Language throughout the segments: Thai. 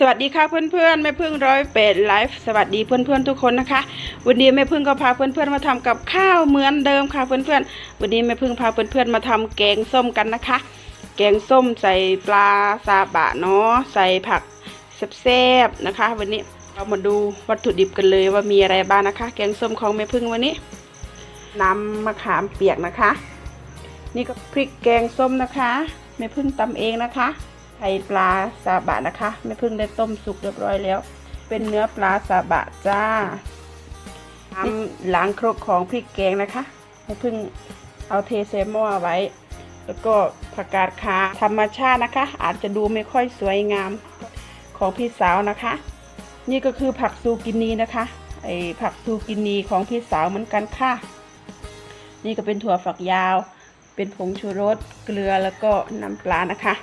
สวัสดีค่ะเพื่อนๆแม่พึ่งร้อยเป็ดไลฟ์สวัสดีเพื่อนๆทุกคนนะคะ วันนี้แม่พึ่งก็พาเพื่อนๆมาทำกับข้าวเหมือนเดิมค่ะเพื่อนๆวันนี้แม่พึ่งพาเพื่อนๆมาทำแกงส้มกันนะคะ แกงส้มใส่ปลาซาบะเนาะใส่ผักแซ่บๆนะคะ วันนี้เรามาดูวัตถุดิบกันเลยว่ามีอะไรบ้างนะคะ แกงส้มของแม่พึ่งวันนี้น้ำมะขามเปียกนะคะ นี่ก็พริกแกงส้มนะคะแม่พึ่งตำเองนะคะ ไข่ปลาซาบะนะคะแม่พึ่งได้ต้มสุกเรียบร้อยแล้ว เป็นเนื้อปลาซาบะจ้านำล้างครกของพริกแกงนะคะแม่พึ่งเอาเทเซหม้อไว้ แล้วก็ผักกาดขาวธรรมชาตินะคะ อาจจะดูไม่ค่อยสวยงามของพี่สาวนะคะ นี่ก็คือผักซูกินีนะคะไอผักซูกินีของพี่สาวเหมือนกันค่ะ นี่ก็เป็นถั่วฝักยาว เป็นผงชูรสเกลือแล้วก็น้ำปลานะคะ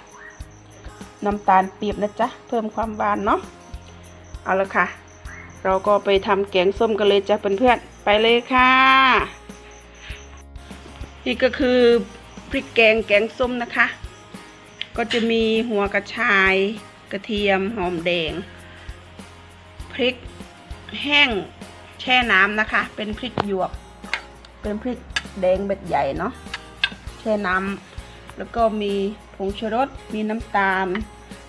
น้ำตาลปี๊บนะจ๊ะเพิ่มความหวานเนาะเอาละค่ะ เราก็ไปทำแกงส้มกันเลยจ้ะเพื่อนๆไปเลยค่ะ นี่ก็คือพริกแกงแกงส้มนะคะ ก็จะมีหัวกระชาย กระเทียมหอมแดง พริกแห้งแช่น้ำนะคะ เป็นพริกหยวก เป็นพริกแดงเบ็ดใหญ่เนาะแช่น้ำแล้วก็มี ผงชูรสมีน้ำตาล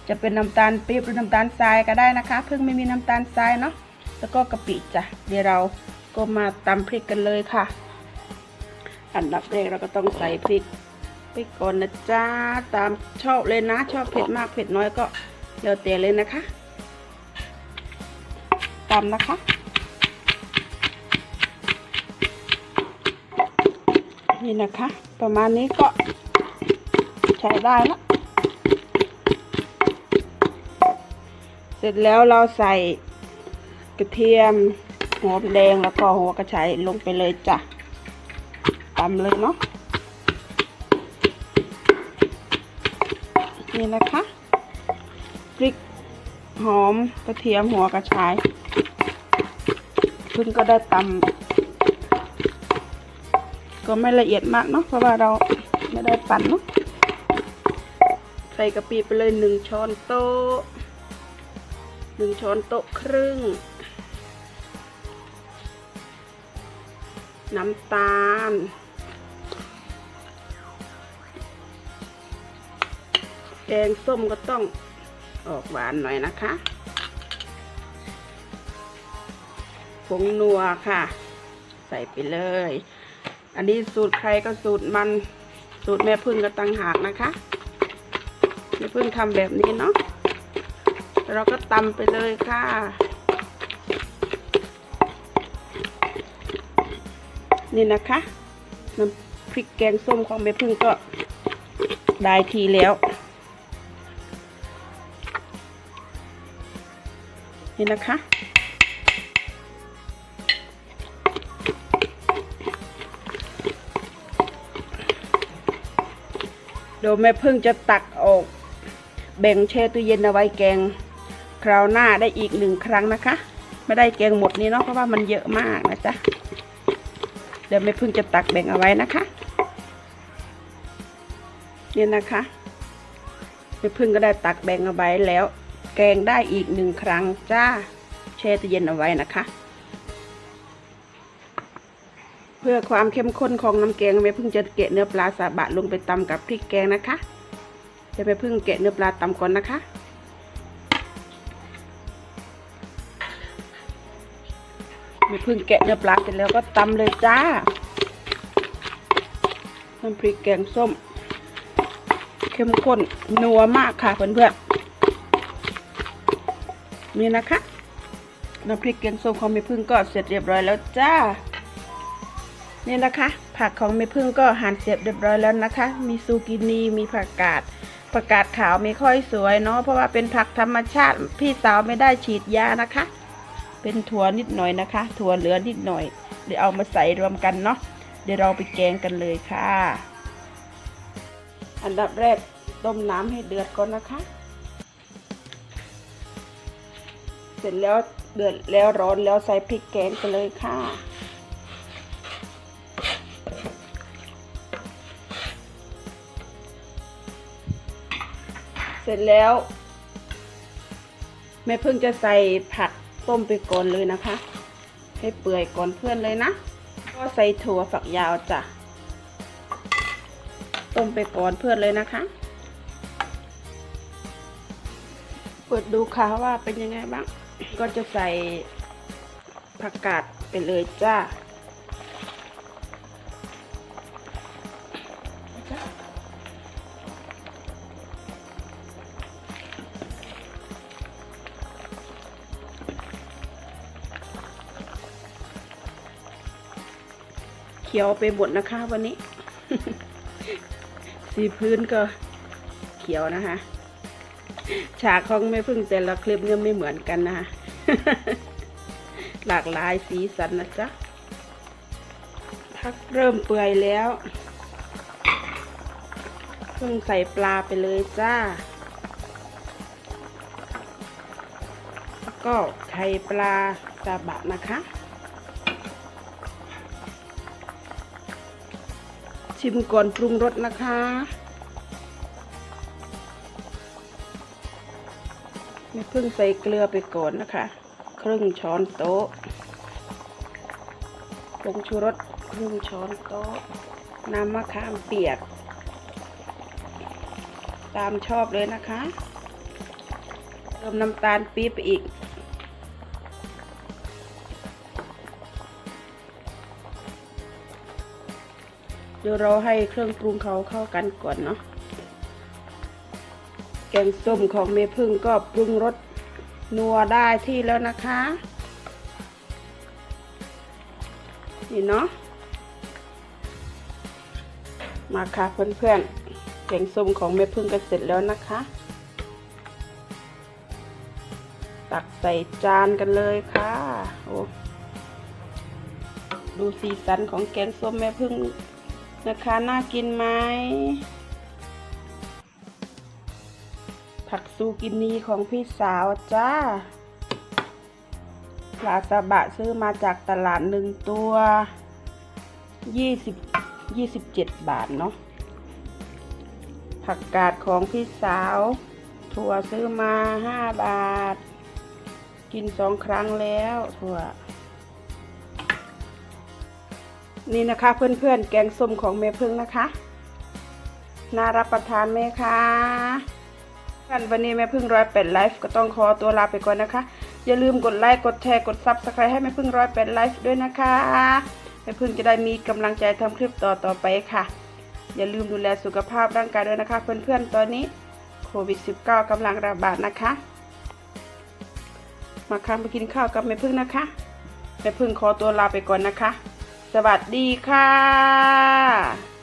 จะเป็นน้ำตาลปี๊บหรือน้ำตาลทรายก็ได้นะคะ เพิ่งไม่มีน้ำตาลทรายเนาะแล้วก็กะปิจ้ะเดี๋ยวเราก็มาตำพริกกันเลยค่ะ อันดับแรกเราก็ต้องใส่พริกไปก่อนนะจ๊ะตามชอบเลยนะ ชอบเผ็ดมากเผ็ดน้อยก็แล้วแต่เลยนะคะตำนะคะนี่นะคะ ประมาณนี้ก็ ช้ได้แล้วเสร็จแล้วเราใส่กระเทียมหัวแดงแล้วก็หัวกระชายลงไปเลยจ้ะตำเลยเนาะนี่นะคะพริกหอมกระเทียมหัวกระชายพิ่งก็ได้ตำก็ไม่ละเอียดมากเนาะเพราะว่าเราไม่ได้ปั่นเนาะ ใส่กะปิไปเลยหนึ่งช้อนโต๊ะหนึ่งช้อนโต๊ะครึ่ง น้ำตาล แกงส้มก็ต้องออกหวานหน่อยนะคะผงนัวค่ะ ใส่ไปเลย อันนี้สูตรใครก็สูตรมัน สูตรแม่พึ่งก็ตั้งหากนะคะ แม่พึ่งทำแบบนี้เนาะเราก็ตำไปเลยค่ะ นี่นะคะน้ำพริกแกงส้มของแม่พึ่งก็ได้ทีแล้ว นี่นะคะเดี๋ยวแม่พึ่งจะตักออก แบ่งแช่ตู้เย็นเอาไว้แกงคราวหน้าได้อีกหนึ่งครั้งนะคะ ไม่ได้แกงหมดนี้เนาะเพราะว่ามันเยอะมากนะจ๊ะเดี๋ยวแม่พึ่งจะตักแบ่งเอาไว้นะคะเนี่ยนะคะแม่พึ่งก็ได้ตักแบ่งเอาไว้แล้ว แกงได้อีกหนึ่งครั้งจ้าแช่ตู้เย็นเอาไว้นะคะ เพื่อความเข้มข้นของน้ำแกงแม่พึ่งจะเกะเนื้อปลาซาบะลงไปตำกับพริกแกงนะคะ จะแม่พึ่งเกะเนื้อปลาตำก่อนนะคะแม่พึ่งแกะเนื้อปลาเสร็จแล้วก็ตำเลยจ้าน้ำพริกแกงส้ม เข้มข้นนัวมากค่ะเพื่อนๆนี่นะคะน้ำพริกแกงส้มของแม่พึ่งก็เสร็จเรียบร้อยแล้วจ้า นี่นะคะ ผักของแม่พึ่งก็หั่นเสร็จเรียบร้อยแล้วนะคะ มีซูกินีมีผักกาด ผักกาดขาวไม่ค่อยสวยเนาะเพราะว่าเป็นผักธรรมชาติพี่สาวไม่ได้ฉีดยานะคะ เป็นถั่วนิดหน่อยนะคะ ถั่วเหลือนิดหน่อย เดี๋ยวเอามาใส่รวมกันเนาะเดี๋ยวเราไปแกงกันเลยค่ะ อันดับแรกต้มน้ำให้เดือดก่อนนะคะ เสร็จแล้วเดือดแล้วร้อนแล้วใส่พริกแกงกันเลยค่ะ เสร็จแล้ว แม่เพิ่งจะใส่ผักต้มไปก่อนเลยนะคะ ให้เปื่อยก่อนเพื่อนเลยนะ ก็ใส่ถั่วฝักยาวจ้ะ ต้มไปก่อนเพื่อนเลยนะคะ เปิดดูค่ะว่าเป็นยังไงบ้าง ก็จะใส่ผักกาดไปเลยจ้า ขียวไปบดนะคะ วันนี้ สีพื้นก็เขียวนะคะ ฉากของแม่พึ่งแต่ละคลิปเนี่ยไม่เหมือนกันนะคะหลากหลายสีสันนะจ๊ะพักเริ่มเปื่อยแล้วเพิ่งใส่ปลาไปเลยจ้าแล้วก็ไข่ปลาซาบะนะคะ ชิมก่อนปรุงรสนะคะ ไม่เพิ่งใส่เกลือไปก่อนนะคะ ครึ่งช้อนโต๊ะผงชูรสครึ่งช้อนโต๊ะน้ำมะขามเปียก ตามชอบเลยนะคะเติมน้ำตาลปี๊บไปอีก เดี๋ยวเราให้เครื่องปรุงเขาเข้ากันก่อนเนาะแกงส้มของเมพึ่งก็ปรุงรสนัวได้ที่แล้วนะคะ นี่เนาะมาค่ะเพื่อนๆแกงส้มของเมพึ่งก็เสร็จแล้วนะคะ ตักใส่จานกันเลยค่ะ โอ้ดูสีสันของแกงส้มแม่พึ่ง นะคะน่ากินไหมผักซูกินีของพี่สาวจ้าปลาซาบะซื้อมาจากตลาดหนึ่งตัวยี่สิบยี่สิบเจ็ดบาทเนาะผักกาดของพี่สาว ถั่วซื้อมาห้าบาท กินสองครั้งแล้วถั่ว นี่นะคะเพื่อนๆ แกงส้มของแม่พึ่งนะคะ น่ารับประทานไหมคะกันวันนี้แม่พึ่งร้อยแปดไลฟ์ก็ต้องขอตัวลาไปก่อนนะคะ อย่าลืมกดไลค์กดแชร์กดซับสไครต์ให้แม่พึ่งร้อยแปดไลฟ์ด้วยนะคะแม่พึ่งจะได้มีกำลังใจทำคลิปต่อต่อไปค่ะ อย่าลืมดูแลสุขภาพร่างกายด้วยนะคะเพื่อนๆตอนนี้โควิด -19 กำลังระบาดนะคะ มาค้างไปกินข้าวกับแม่พึ่งนะคะแม่พึ่งขอตัวลาไปก่อนนะคะ สวัสดีค่ะ